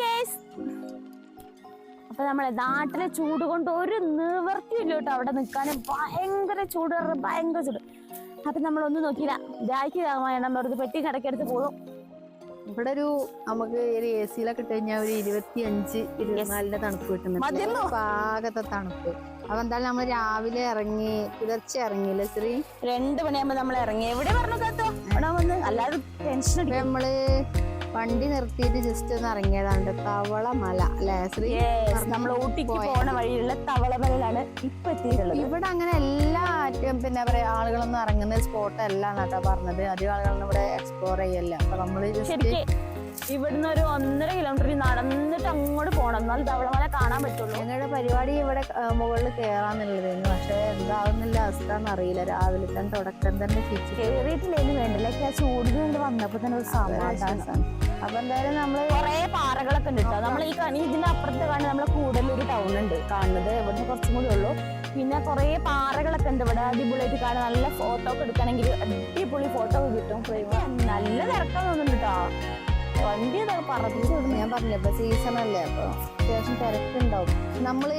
Guys അപ്പൊ നമ്മളെ നാട്ടിലെ ചൂട് കൊണ്ട് ഒരു നിവർത്തിയില്ല കേട്ടോ അവിടെ നിൽക്കാനും. ഭയങ്കര ചൂട് ഭയങ്കര ചൂട്. അപ്പൊ നമ്മളൊന്നും നോക്കിയില്ല. ജാക്കി രാമായണം വെറുതെ പെട്ടി കടക്കെടുത്ത് പോകും. ഇവിടെ ഒരു നമുക്ക് ഒരു എ സിയിലൊക്കെ ഇട്ട് കഴിഞ്ഞാൽ ഒരു ഇരുപത്തി അഞ്ച് ഇരുപത്തിനാലിന്റെ തണുപ്പ് കിട്ടുന്നുണ്ട്. പാകത്തെ തണുപ്പ്. അപ്പൊ എന്തായാലും നമ്മൾ രാവിലെ ഇറങ്ങി പുലർച്ചെ ഇറങ്ങിയില്ലേ ശ്രീ? രണ്ട് മണിയാകുമ്പോ നമ്മൾ ഇറങ്ങി. എവിടെ പറഞ്ഞു കേട്ടോ വന്ന് അല്ലാതെ ടെൻഷൻ നമ്മൾ വണ്ടി നിർത്തിയിട്ട് ജസ്റ്റ് ഒന്ന് ഇറങ്ങിയതാണ് തവളമല അല്ലേ? ശ്രീ നമ്മൾ ഊട്ടിക്ക്. പോണ വഴിയുള്ള തവളമലയിലാണ് ഇപ്പൊ എത്തിയിട്ടുള്ളത്. ഇവിടെ അങ്ങനെ എല്ലാ പിന്നെ പറയാ ആളുകളൊന്നും ഇറങ്ങുന്ന സ്പോട്ട് അല്ല എന്നാട്ടാ പറഞ്ഞത്. അധികം ആളുകളൊന്നും ഇവിടെ എക്സ്പ്ലോർ ചെയ്യല്ല. അപ്പൊ നമ്മൾ ജസ്റ്റ് ഇവിടുന്ന് ഒരു ഒന്നര കിലോമീറ്റർ നടന്നിട്ട് അങ്ങോട്ട് പോകണം എന്നാൽ തവളമല കാണാൻ പറ്റുള്ളൂ. ഞങ്ങളുടെ പരിപാടി ഇവിടെ മുകളിൽ കയറാന്നുള്ളതായിരുന്നു പക്ഷെ എന്താകുന്നില്ല അവസ്ഥ എന്നറിയില്ല. രാവിലെ തന്നെ തുടക്കം തന്നെ തിരിച്ചു വേണ്ടല്ലേ? ആ ചൂടിന് കൊണ്ട് വന്നപ്പോ തന്നെ ഒരു സമാധാനം. അപ്പൊ എന്തായാലും നമ്മൾ കൊറേ പാറകളൊക്കെ ഉണ്ട് കേട്ടോ നമ്മൾ ഈ കണി ഇതിന്റെ അപ്പുറത്ത് കാണുന്ന നമ്മളെ കൂടുതൽ ഒരു ടൗൺ ഉണ്ട്. കാണുന്നത് ഇവിടുന്ന് കുറച്ചും കൂടി ഉള്ളൂ. പിന്നെ കുറേ പാറകളൊക്കെ ഉണ്ട് ഇവിടെ. അടിപൊളിയായിട്ട് കാണാൻ നല്ല ഫോട്ടോ ഒക്കെ എടുക്കണമെങ്കിൽ അടിപൊളി ഫോട്ടോ ഒക്കെ കിട്ടും. നല്ല തിരക്കാൻ തോന്നുന്നുണ്ട് കേട്ടോ വണ്ടി പറഞ്ഞു ഞാൻ പറഞ്ഞില്ല ഇപ്പൊ സീസൺ അല്ലേ അപ്പൊ അത്യാവശ്യം തിരക്കുണ്ടാവും. നമ്മൾ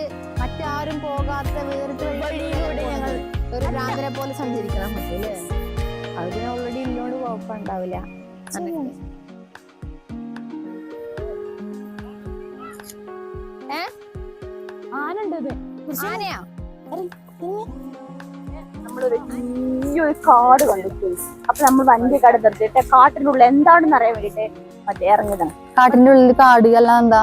മറ്റാരും പോകാത്ത വേറിട്ട് വഴിയിലൂടെ ഞങ്ങൾ ഒരു ഭ്രാന്തരെ പോലെ സഞ്ചരിക്കണം അതിന് ഓൾറെഡി ഇന്നോട് കുഴപ്പമുണ്ടാവില്ല അങ്ങനെ. ആനയാ? നമ്മളൊരു ഒരു കാട് കണ്ടു അപ്പൊ നമ്മൾ വണ്ടി കട നിർത്തിയിട്ട് കാട്ടിന്റെ ഉള്ളിൽ എന്താണെന്ന് അറിയാൻ വേണ്ടിട്ട് മറ്റേ ഇറങ്ങിയതാണ് കാട്ടിന്റെ ഉള്ളിൽ കാട് എല്ലാം എന്താ?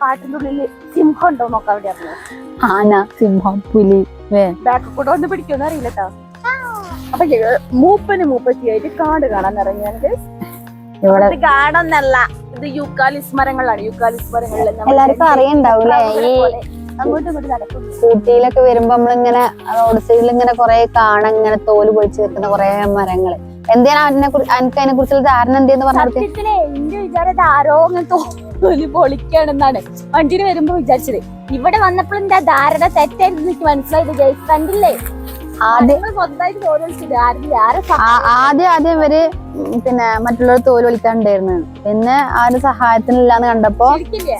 കാട്ടിന്റെ ഉള്ളിൽ സിംഹം ഉണ്ടോ നോക്കാം അവിടെ ഇറങ്ങിയത് ആന സിംഹം പുലി ബാക്ക് കൂടെ ഒന്ന് പിടിക്കുമെന്ന് അറിയില്ല കേട്ടോ അപ്പൊ മൂപ്പന് മൂപ്പത്തിയായിട്ട് കാട് കാണാൻ ഇറങ്ങിയത് ഇവിടെ കാടൊന്നല്ല ഇത് യൂക്കാലിസ് മരങ്ങളാണ്. യൂക്കാലിസ് മരങ്ങളിൽ എല്ലാവർക്കും അറിയണ്ടാവൂലേ? ഈ ഊട്ടിയിലൊക്കെ വരുമ്പോ നമ്മളിങ്ങനെ റോഡ് സൈഡിൽ ഇങ്ങനെ കുറെ കാണാൻ ഇങ്ങനെ തോൽ പൊളിച്ച് നിൽക്കുന്ന കുറെ മരങ്ങൾ. എന്തിനാ അതിനെ എനിക്ക് അതിനെ കുറിച്ചുള്ള ധാരണ എന്തെന്ന് സത്യത്തിലെ എന്റെ വിചാരം ആരോ തോലി പൊളിക്കാണെന്നാണ്. വണ്ടിയിൽ വരുമ്പോ വിചാരിച്ചത്. ഇവിടെ വന്നപ്പോൾ എന്റെ ധാരണ തെറ്റായിരുന്നു എനിക്ക് മനസ്സിലായത്? കണ്ടില്ലേ ആദ്യം ആദ്യം ആദ്യം ഇവർ പിന്നെ മറ്റുള്ളവർ തോൽ വലിക്കാണ്ടായിരുന്നു പിന്നെ ആരും സഹായത്തിനില്ലാന്ന് കണ്ടപ്പോ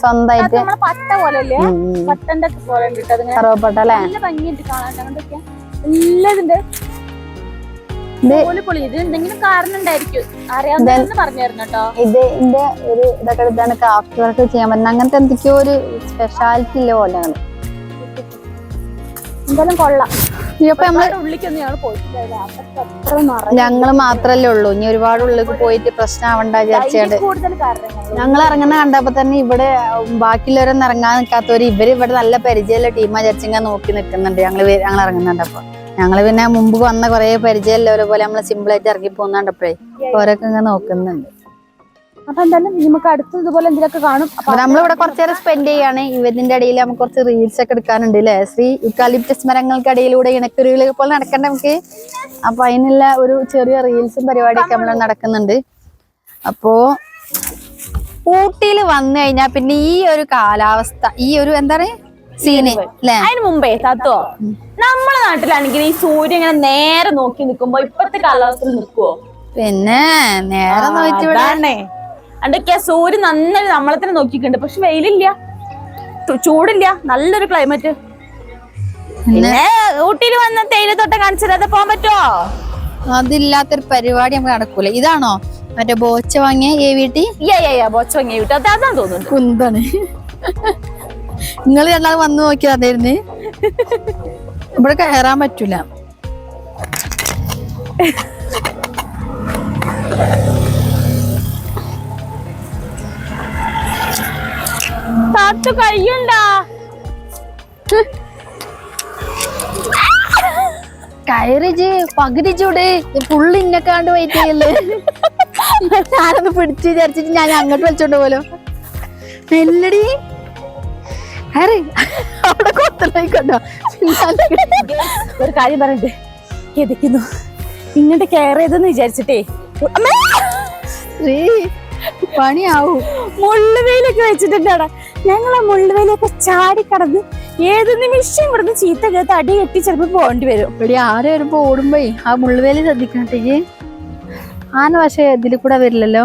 സ്വന്തമായിട്ട് പോലെ കറുവപ്പട്ട അല്ലേ? ഇത് ഇതിന്റെ ഒരു ഇതൊക്കെ എടുത്താണ് ക്രാഫ്റ്റ് വർക്ക് ചെയ്യാൻ പറ്റുന്നത്. അങ്ങനത്തെ എന്തൊക്കെയോ ഒരു സ്പെഷ്യാലിറ്റി ഇല്ല പോലെയാണ്. എന്തായാലും കൊള്ളാം. ഞങ്ങൾ മാത്രല്ലേ ഉള്ളൂ. ഇനി ഒരുപാട് ഉള്ളിലേക്ക് പോയിട്ട് പ്രശ്നമാവണ്ട വിചാരിച്ചാണ്ട് അതിൽ ഞങ്ങൾ ഇറങ്ങുന്ന കണ്ടപ്പോ തന്നെ ഇവിടെ ബാക്കിയുള്ളവരൊന്നും ഇറങ്ങാൻ നിൽക്കാത്തവര് ഇവർ ഇവിടെ നല്ല പരിചയമുള്ള ടീമാ ചർച്ചിങ്ങ നോക്കി നിൽക്കുന്നുണ്ട്. ഞങ്ങൾ ഞങ്ങൾ ഞങ്ങൾ ഇറങ്ങുന്നുണ്ടപ്പോ ഞങ്ങൾ പിന്നെ മുമ്പ് വന്ന കുറെ പരിചയമുള്ളവരെ പോലെ നമ്മൾ സിമ്പിൾ ആയിട്ട് ഇറങ്ങി പോകുന്നുണ്ടപ്പോഴേ ഓരോക്കെ ഇങ്ങനെ നോക്കുന്നുണ്ട്. അപ്പൊ എന്തായാലും നമുക്ക് അടുത്ത് ഇതുപോലെ എന്തെങ്കിലുമൊക്കെ കാണും. അപ്പൊ നമ്മളിവിടെ കുറച്ചു നേരം സ്പെൻഡ് ചെയ്യാണ്. ഇവതിന്റെ ഇടയിൽ നമുക്ക് കുറച്ച് റീൽസ് ഒക്കെ എടുക്കാനുണ്ട് അല്ലേ ശ്രീ യുക്കാലിപ്റ്റസ് മരങ്ങൾക്കിടയിലൂടെ ഇണക്കുരുവിളി പോലെ നടക്കണ്ട നമുക്ക്? അപ്പൊ അതിനുള്ള ഒരു ചെറിയ റീൽസും പരിപാടിയൊക്കെ നമ്മൾ നടക്കുന്നുണ്ട്. അപ്പോ ഊട്ടിയിൽ വന്നു കഴിഞ്ഞാൽ പിന്നെ ഈ ഒരു കാലാവസ്ഥ ഈ ഒരു എന്താ സീന് അല്ലേ അതിന് മുമ്പേ തത്വോ നമ്മളെ നാട്ടിലാണെങ്കിൽ ഈ സൂര്യൻ ഇങ്ങനെ നേരെ നോക്കി നിൽക്കുമ്പോ ഇപ്പത്തെ കാലാവസ്ഥയിൽ നിൽക്കുവോ പിന്നെ നേരെ നോക്കിട്ട് അതൊക്കെ സൂര്യൻ നന്നായി നമ്മളെ തന്നെ നോക്കിക്കുന്നുണ്ട് പക്ഷെ വെയിലില്ല. ചൂടില്ല. നല്ലൊരു ക്ലൈമറ്റ് പിന്നെ ഊട്ടിയിൽ വന്ന തേയില തേയിലത്തോട്ടം കാണിച്ചത് പോകാൻ പറ്റുമോ അതില്ലാത്തൊരു പരിപാടി നമുക്ക് നടക്കൂല. ഇതാണോ? മറ്റേ ബോച്ച വാങ്ങിയ ഏ വീട്ടി ബോച്ച വാങ്ങിയ വീട്ടി അത് അതാ തോന്നുന്നു കുന്താണ്. നിങ്ങൾ രണ്ടാൾ വന്ന് നോക്കിയാ അതായിരുന്നു? ഇവിടെ കയറാൻ പറ്റൂല. താത്തു കയ്യുണ്ടാ. കയറിജ് പകുതി ചൂട്. ഫുള്ള് ഇന്നക്കാണ്ട് വെയിറ്റ് ചെയ്യല്ലേ ഞാനൊന്ന് പിടിച്ച് വിചാരിച്ചിട്ട് ഞാൻ അങ്ങോട്ട് വലിച്ചോണ്ട് പോലോ മെല്ലടി അറി അവിടെ കൊത്തലായിക്കോട്ടോ ഒരു കാര്യം പറയണ്ടേ എതിക്കുന്നു ഇങ്ങോട്ട് കെയർ ചെയ്തെന്ന് വിചാരിച്ചിട്ടേ! പണിയാവൂ. മുള്ളുവേലൊക്കെ വെച്ചിട്ടുണ്ടാടാ. ഞങ്ങൾ ആ മുള്ളുവേലൊക്കെ ചാടി കടന്ന് ഏത് നിമിഷം ഇവിടുന്ന് ചീത്ത കേട്ട് അടി കെട്ടി ചിലപ്പോ പോകേണ്ടി വരും. ഇവിടെ ആര് വരുമ്പോ ഓടുമ്പോ? ആ മുള്ളുവേലി ശ്രദ്ധിക്കണത്തേക്ക് ആന പക്ഷെ ഇതിൽ കൂടെ വരില്ലല്ലോ.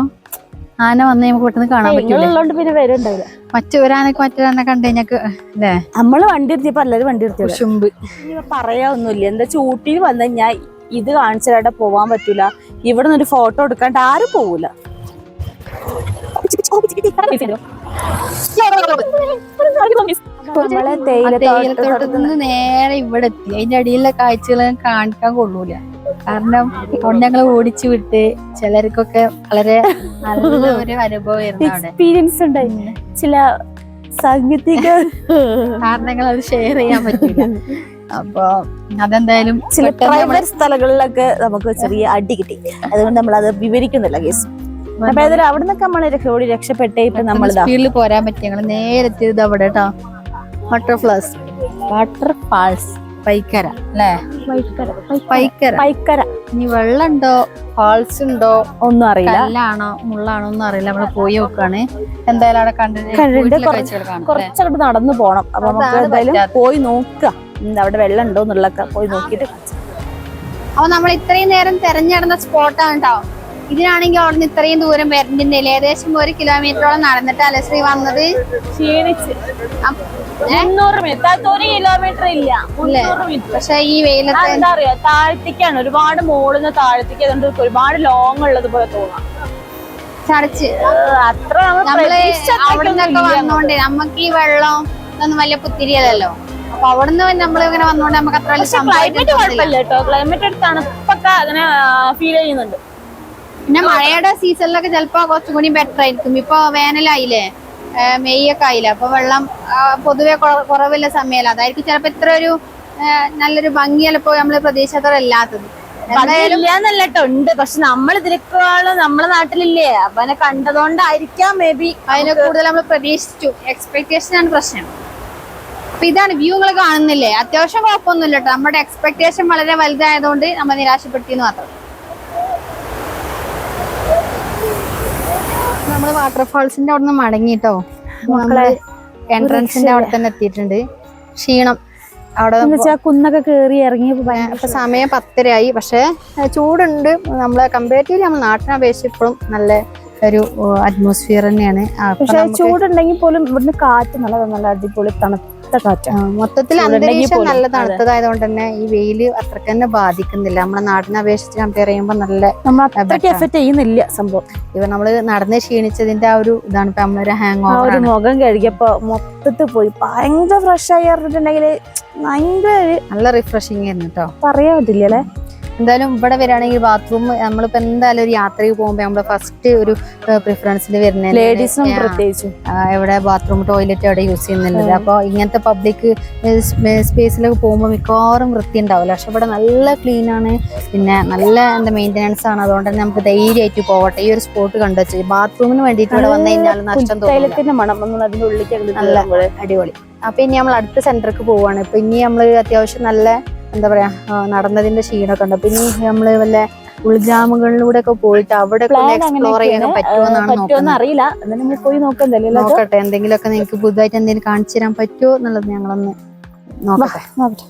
ആന വന്ന് നമുക്ക് പെട്ടെന്ന് കാണാൻ പറ്റുള്ളൂ പിന്നെ വരുന്നുണ്ടാവില്ല മറ്റൊരാനക്ക് മറ്റൊരാനെ കണ്ടു കഴിഞ്ഞാൽ അല്ലേ നമ്മൾ വണ്ടി നിർത്തിയപ്പോ എല്ലാരും വണ്ടി എടുത്തു ചുമ്പ് ഇനി പറയാനൊന്നുമില്ല. എന്താ ചൂട്ടി വന്ന ഞാൻ ഇത് കാണിച്ചാലവിടെ പോവാൻ പറ്റൂല. ഇവിടെ നിന്ന് ഒരു ഫോട്ടോ എടുക്കാണ്ട് ആരും പോവൂല. നമ്മളെ തേയില തേയിലത്തോട്ടത്തിൽ നിന്ന് നേരെ ഇവിടെ എത്തി. അതിന്റെ അടിയിലെ കാഴ്ചകൾ കാണിക്കാൻ കൊള്ളൂല. കാരണം അവിടെ ഞങ്ങൾ ഓടിച്ചു വിട്ട് ചിലർക്കൊക്കെ വളരെ നല്ല ഒരു അനുഭവമായിരുന്നു എക്സ്പീരിയൻസ് ഉണ്ടായി. ചില സാങ്കേതിക കാരണങ്ങൾ അത് ഷെയർ ചെയ്യാൻ പറ്റില്ല അപ്പൊ അതെന്തായാലും ചില പ്രൈവറ്റ് സ്ഥലങ്ങളിലൊക്കെ നമുക്ക് ചെറിയ അടി കിട്ടി. അതുകൊണ്ട് നമ്മൾ അത് വിവരിക്കുന്നില്ല കേസ് അപ്പൊ ഏതായാലും അവിടെ നിന്നൊക്കെ നമ്മൾ ഓടി രക്ഷപ്പെട്ടേ ഇപ്പൊ നമ്മൾ സ്പീഡിൽ പോരാൻ പറ്റി ഞങ്ങൾ നേരെ എത്തിയത് അവിടെ കേട്ടോ water falls water falls Pykara അല്ലേ? പൈക്കര പൈക്കര. ഇനി വെള്ളം ഉണ്ടോ ഫാൾസ് ഉണ്ടോ? ഒന്നും അറിയില്ല. കല്ലാണോ? മുള്ളാണോ? ഒന്നും അറിയില്ല. നമ്മൾ പോയി നോക്കാണ്. എന്തായാലും അവിടെ കണ്ടിട്ട്? കുറച്ചങ്ങോട്ട് നടന്നു പോണം. അപ്പൊ നമുക്ക് എന്തായാലും പോയി നോക്കുക അവിടെ വെള്ളം ഉണ്ടോ എന്നുള്ളതൊക്കെ പോയി നോക്കിയിട്ട്. അപ്പൊ നമ്മൾ ഇത്രയും നേരം തെരഞ്ഞെടുന്ന സ്പോട്ടാണ് കേട്ടോ ഇതിനാണെങ്കിൽ അവിടുന്ന് ഇത്രയും ദൂരം വരണ്ടില്ല ഏകദേശം ഒരു കിലോമീറ്ററോളം നടന്നിട്ട് അലശ്രീ വന്നത്? ക്ഷീണിച്ച്. ഒരു കിലോമീറ്റർ ഇല്ല. പക്ഷെ ഈ വെയിലത്ത് എന്താ പറയാ താഴ്ത്തിക്കാണ്. ഒരുപാട് മോളിന്ന് താഴ്ത്തിക്ക് അതുകൊണ്ട് ഒരുപാട് ലോങ് ഉള്ളത് പോലെ തോന്നാം. ചടച്ച്. അത്ര നമ്മൾ അവിടെ നിന്നൊക്കെ വന്നോണ്ട് നമുക്ക് ഈ വെള്ളം ഇതൊന്നും വലിയ പുത്തിരിയല്ലല്ലോ. അപ്പൊ അവിടുന്ന് നമ്മൾ ഇങ്ങനെ വന്നോണ്ട് നമുക്ക് അത്ര ക്ലൈമറ്റ് കുഴപ്പമില്ല കേട്ടോ. ക്ലൈമറ്റ് തണുപ്പൊക്കെ അങ്ങനെ ഫീൽ ചെയ്യുന്നുണ്ട്. പിന്നെ മഴയുടെ സീസണിലൊക്കെ ചിലപ്പോ കുറച്ചും കൂടി ബെറ്റർ ആയിരിക്കും. ഇപ്പൊ വേനലായില്ലേ? മെയ് ഒക്കെ ആയില്ലേ? അപ്പൊ വെള്ളം പൊതുവെ കുറ- കുറവുള്ള സമയമല്ല അതായിരിക്കും ചിലപ്പോ ഇത്ര ഒരു നല്ലൊരു ഭംഗി ചിലപ്പോ നമ്മൾ പ്രതീക്ഷത്ര അല്ലാത്തത് ഇല്ലാന്നല്ല കേട്ടോ ഉണ്ട്. പക്ഷെ നമ്മൾ ഇതിനേക്കാളും നമ്മളെ നാട്ടിലില്ലേ? അവനെ അതിനെ കണ്ടതുകൊണ്ടായിരിക്കാം മേ ബി അതിനെ കൂടുതൽ നമ്മൾ പ്രതീക്ഷിച്ചു. എക്സ്പെക്ടേഷൻ ആണ് പ്രശ്നം. അപ്പൊ ഇതാണ് വ്യൂ നിങ്ങൾ കാണുന്നില്ലേ? അത്യാവശ്യം കുഴപ്പമൊന്നുമില്ല കേട്ടോ നമ്മുടെ എക്സ്പെക്ടേഷൻ വളരെ വലുതായതുകൊണ്ട് നമ്മൾ നിരാശപ്പെടുത്തിയെന്ന് മാത്രം. നമ്മൾ വാട്ടർഫാൾസിന്റെ അവിടെ നിന്ന് മടങ്ങിട്ടോ നമ്മൾ എൻട്രൻസിന്റെ അവിടെ തന്നെ എത്തിയിട്ടുണ്ട്. ക്ഷീണം. അവിടെ കുന്നൊക്കെ കേറി ഇപ്പൊ സമയം പത്തരയായി. പക്ഷെ ചൂടുണ്ട്. നമ്മളെ കമ്പാരിറ്റീവ്ലി നമ്മൾ നാട്ടിനെ അപേക്ഷിച്ച് ഇപ്പോഴും നല്ല ഒരു അറ്റ്മോസ്ഫിയർ തന്നെയാണ്. പക്ഷെ ചൂടുണ്ടെങ്കിൽ പോലും ഇവിടുന്ന് കാറ്റ് നല്ല നല്ല അടിപൊളി തണുത്ത കാറ്റാണ് മൊത്തത്തിൽ അന്തരീക്ഷം നല്ല. തണുത്തതായതുകൊണ്ട് തന്നെ ഈ വെയിൽ അത്രയ്ക്ക് തന്നെ ബാധിക്കുന്നില്ല. നമ്മളെ നാടിനെ അപേക്ഷിച്ച് കമ്പയർ ചെയ്യുമ്പോൾ നല്ല എഫക്ട് ചെയ്യുന്നില്ല സംഭവം. ഇവ നമ്മൾ നടന്ന് ക്ഷീണിച്ചതിന്റെ ആ ഒരു ഇതാണ് ഇപ്പൊ നമ്മളൊരു ഹാങ് ഓവർ മുഖം കഴുകിയപ്പോ മൊത്തത്തിൽ പോയി. ഭയങ്കര ഫ്രഷ് ആയി പറഞ്ഞിട്ടുണ്ടെങ്കിൽ ഭയങ്കര നല്ല റിഫ്രഷിങ് ആയിരുന്നു കേട്ടോ പറയാൻ പറ്റില്ല അല്ലെ? എന്തായാലും ഇവിടെ വരികയാണെങ്കിൽ ബാത്റൂം നമ്മളിപ്പോ എന്തായാലും ഒരു യാത്രയ്ക്ക് പോകുമ്പോൾ നമ്മൾ ഫസ്റ്റ് ഒരു പ്രിഫറൻസിൽ വരുന്ന ലേഡീസിനും പ്രത്യേകിച്ചും. എവിടെ ബാത്റൂം ടോയ്ലറ്റ് അവിടെ യൂസ് ചെയ്യുന്നുണ്ട്. അപ്പോൾ ഇങ്ങനത്തെ പബ്ലിക് സ്പേസിലൊക്കെ പോകുമ്പോൾ മിക്കവാറും വൃത്തി ഉണ്ടാവില്ല. പക്ഷെ ഇവിടെ നല്ല ക്ലീൻ ആണ്. പിന്നെ നല്ല എന്താ മെയിന്റനൻസ് ആണ്. അതുകൊണ്ട് തന്നെ നമുക്ക് ധൈര്യമായിട്ട് പോകട്ടെ. ഈ ഒരു സ്പോട്ട് കണ്ടുവച്ചു ബാത്റൂമിന് വേണ്ടിയിട്ട് ഇവിടെ വന്നു കഴിഞ്ഞാൽ നഷ്ടം തോന്നില്ല നമ്മൾ നല്ല അടിപൊളി. അപ്പൊ ഇനി നമ്മൾ അടുത്ത സെന്റർക്ക് പോവാണ് ഇപ്പൊ ഇനി നമ്മൾ അത്യാവശ്യം നല്ല എന്താ പറയാ നടന്നതിന്റെ നടന്നതിന്റെ ക്ഷീണമൊക്കെ ഉണ്ട് പിന്നെ നമ്മൾ വല്ല ഉൾഗ്രാമങ്ങളിലൂടെ ഒക്കെ പോയിട്ട് അവിടെ എക്സ്പ്ലോർ ചെയ്യാൻ നോക്കുന്നത്. അറിയില്ല. നമ്മൾ പോയി നോക്കട്ടെ എന്തെങ്കിലുമൊക്കെ നിങ്ങൾക്ക് പുതുതായിട്ട് എന്തെങ്കിലും കാണിച്ചു തരാൻ പറ്റുമോ എന്നുള്ളത് ഞങ്ങളൊന്ന് നോക്കട്ടെ. നോക്കട്ടെ.